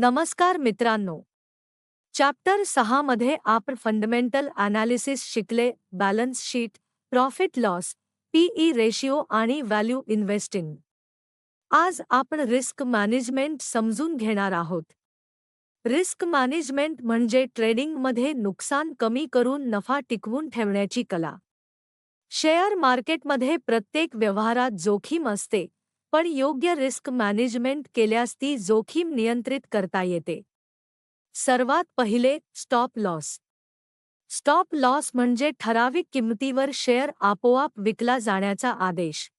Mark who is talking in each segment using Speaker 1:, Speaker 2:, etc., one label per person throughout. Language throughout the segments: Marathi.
Speaker 1: नमस्कार मित्रांनो. चॅप्टर सहा मध्ये आपण फंडमेंटल अनालिसिस शिकले balance sheet profit loss PE ratio आणि व्हॅल्यू इन्व्हेस्टिंग. आज आपण रिस्क मॅनेजमेंट समजून घेणार आहोत. रिस्क मॅनेजमेंट म्हणजे ट्रेडिंगमध्ये नुकसान कमी करून नफा टिकवून ठेवण्याची कला. शेअर मार्केटमध्ये प्रत्येक व्यवहारात जोखीम असते पण योग्य रिस्क मॅनेजमेंट केल्यास ती जोखीम नियंत्रित करता येते. सर्वात पहिले स्टॉप लॉस. स्टॉप लॉस म्हणजे ठराविक किंमतीवर शेअर आपोआप विकला जाण्याचा आदेश.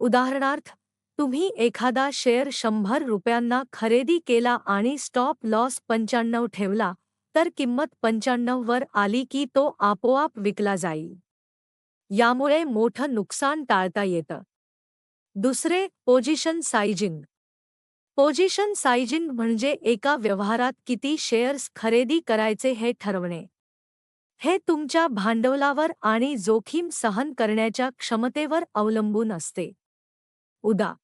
Speaker 1: उदाहरणार्थ तुम्ही एखादा शेअर शंभर रुपयांना खरेदी केला आणि स्टॉप लॉस पंच्याण्णव ठेवला तर किंमत पंच्याण्णव वर आली की तो आपोआप विकला जाईल. यामुळे मोठं नुकसान टाळता येतं. दुसरे पोझिशन साइजिंग पोझिशन साइजिंग म्हणजे एका व्यवहारात किती शेअर्स खरेदी करायचे हे ठरवणे. हे तुमच्या भांडवलावर आणि जोखीम सहन करण्याच्या क्षमतेवर अवलंबून असते. उदा.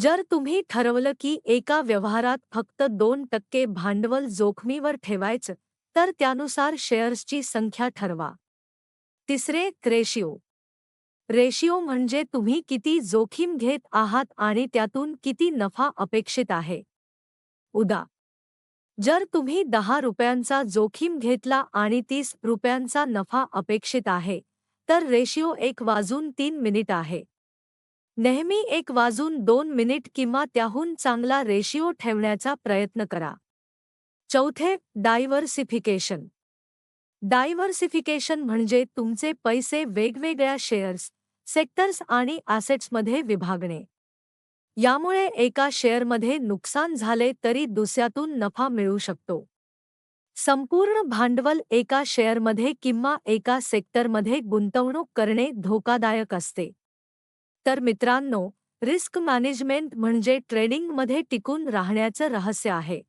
Speaker 1: जर तुम्ही ठरवलं की एका व्यवहारात फक्त दोन टक्के भांडवल जोखमीवर ठेवायचं तर त्यानुसार शेअर्सची संख्या ठरवा. तिसरे क्रेशिओ रेशिओ म्हणजे तुम्ही किती जोखीम घेत आहात आणि त्यातून किती नफा अपेक्षित आहे. उदा. जर तुम्ही दहा रुपयांचा जोखीम घेतला आणि तीस रुपयांचा नफा अपेक्षित आहे तर रेशिओ एक वाजून तीन मिनिट आहे. नेहमी एक वाजून दोन मिनिट किंवा त्याहून चांगला रेशिओ ठेवण्याचा प्रयत्न करा. चौथे डायव्हर्सिफिकेशन. डायव्हर्सिफिकेशन म्हणजे तुमचे पैसे वेगवेगळ्या शेअर्स सेक्टर्स आणि ॲसेट्समध्ये विभागणे. यामुळे एका शेअरमध्ये नुकसान झाले तरी दुसऱ्यातून नफा मिळू शकतो. संपूर्ण भांडवल एका शेअरमध्ये किंवा एका सेक्टरमध्ये गुंतवणूक करणे धोकादायक असते. तर मित्रांनो रिस्क मॅनेजमेंट म्हणजे ट्रेडिंगमध्ये टिकून राहण्याचं रहस्य आहे.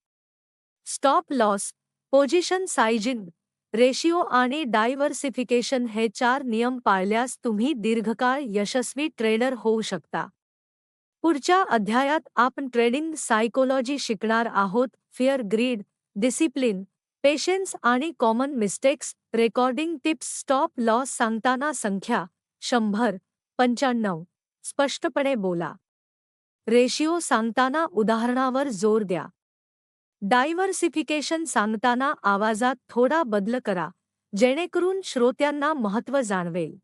Speaker 1: Stop loss position sizing ratio आणि डायव्हर्सिफिकेशन हे चार नियम पाळल्यास तुम्ही दीर्घकाळ यशस्वी ट्रेडर होऊ शकता. पुढच्या अध्यायात आपण ट्रेडिंग सायकोलॉजी शिकणार आहोत. फिअर ग्रीड डिसिप्लिन पेशन्स आणि common mistakes recording tips stop loss सांगताना संख्या शंभर पंच्याण्णव. स्पष्टपणे बोला. रेशिओ सांगताना उदाहरणावर जोर द्या. डायव्हर्सिफिकेशन सांगताना आवाजात थोडा बदल करा जेणेकरून श्रोत्यांना महत्त्व जाणवेल.